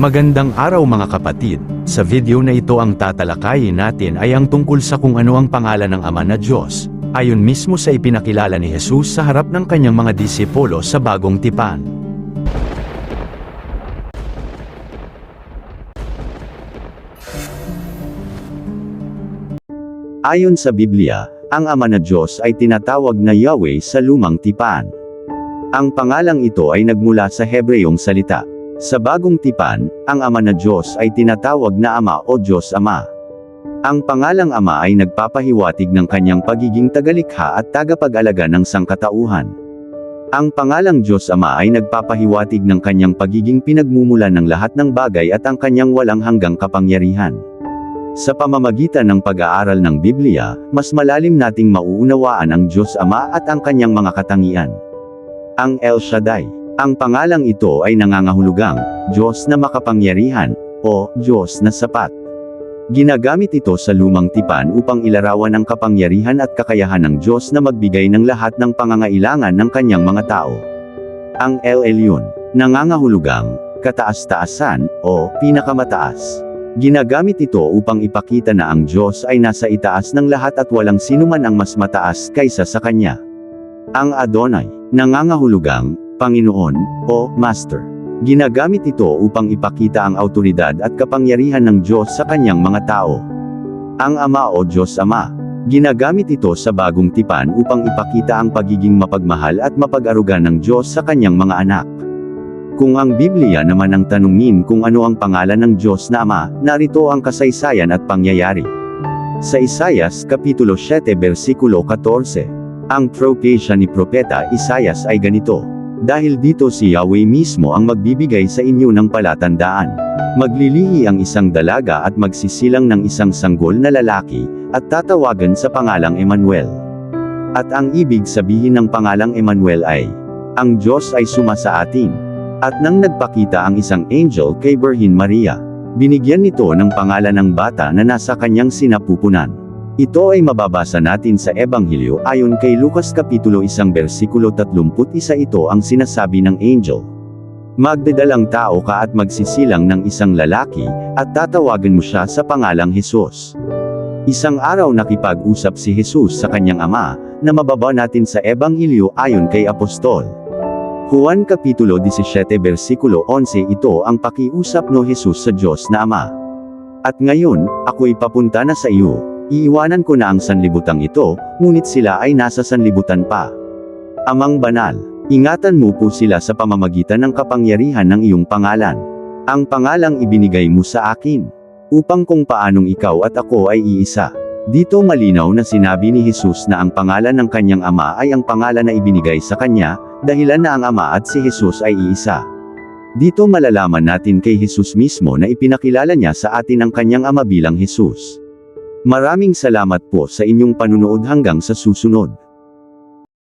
Magandang araw mga kapatid. Sa video na ito ang tatalakayin natin ay ang tungkol sa kung ano ang pangalan ng Ama na Diyos, ayon mismo sa ipinakilala ni Jesus sa harap ng kanyang mga disipulo sa bagong tipan. Ayon sa Biblia, ang Ama na Diyos ay tinatawag na Yahweh sa lumang tipan. Ang pangalang ito ay nagmula sa Hebreyong salita. Sa bagong tipan, ang Ama na Diyos ay tinatawag na Ama o Diyos Ama. Ang pangalang Ama ay nagpapahiwatig ng kanyang pagiging tagalikha at tagapag-alaga ng sangkatauhan. Ang pangalang Diyos Ama ay nagpapahiwatig ng kanyang pagiging pinagmumulan ng lahat ng bagay at ang kanyang walang hanggang kapangyarihan. Sa pamamagitan ng pag-aaral ng Biblia, mas malalim nating mauunawaan ang Diyos Ama at ang kanyang mga katangian. Ang El Shaddai. Ang pangalang ito ay nangangahulugang, Diyos na makapangyarihan, o Diyos na sapat. Ginagamit ito sa lumang tipan upang ilarawan ang kapangyarihan at kakayahan ng Diyos na magbigay ng lahat ng pangangailangan ng kanyang mga tao. Ang El Elyon, nangangahulugang, kataas-taasan, o pinakamataas. Ginagamit ito upang ipakita na ang Diyos ay nasa itaas ng lahat at walang sinuman ang mas mataas kaysa sa Kanya. Ang Adonai, nangangahulugang, Panginoon, o Master. Ginagamit ito upang ipakita ang autoridad at kapangyarihan ng Diyos sa kanyang mga tao. Ang Ama o Diyos Ama. Ginagamit ito sa bagong tipan upang ipakita ang pagiging mapagmahal at mapag-aruga ng Diyos sa kanyang mga anak. Kung ang Biblia naman ang tanungin kung ano ang pangalan ng Diyos na Ama, narito ang kasaysayan at pangyayari. Sa Isayas, Kapitulo 7 versikulo 14. Ang propesya ni Propeta Isayas ay ganito. Dahil dito si Yahweh mismo ang magbibigay sa inyo ng palatandaan. Maglilihi ang isang dalaga at magsisilang ng isang sanggol na lalaki, at tatawagan sa pangalang Emmanuel. At ang ibig sabihin ng pangalang Emmanuel ay, ang Diyos ay suma sa atin. At nang nagpakita ang isang angel kay Birhin Maria, binigyan nito ng pangalan ng bata na nasa kanyang sinapupunan. Ito ay mababasa natin sa Ebanghelyo ayon kay Lucas Kapitulo 1 versikulo 31 ito ang sinasabi ng angel. Magdadalang tao ka at magsisilang ng isang lalaki, at tatawagan mo siya sa pangalang Jesus. Isang araw nakipag-usap si Jesus sa kanyang ama, na mababa natin sa Ebanghelyo ayon kay Apostol. Juan Kapitulo 17 versikulo 11 ito ang pakiusap no Jesus sa Diyos na Ama. At ngayon, ako'y papunta na sa iyo, Iiwanan ko na ang sanlibutang ito, ngunit sila ay nasa sanlibutan pa. Amang banal, ingatan mo po sila sa pamamagitan ng kapangyarihan ng iyong pangalan. Ang pangalang ibinigay mo sa akin. Upang kung paanong ikaw at ako ay iisa. Dito malinaw na sinabi ni Jesus na ang pangalan ng kanyang ama ay ang pangalan na ibinigay sa kanya, dahilan na ang ama at si Jesus ay iisa. Dito malalaman natin kay Jesus mismo na ipinakilala niya sa atin ang kanyang ama bilang Jesus. Maraming salamat po sa inyong panunood hanggang sa susunod.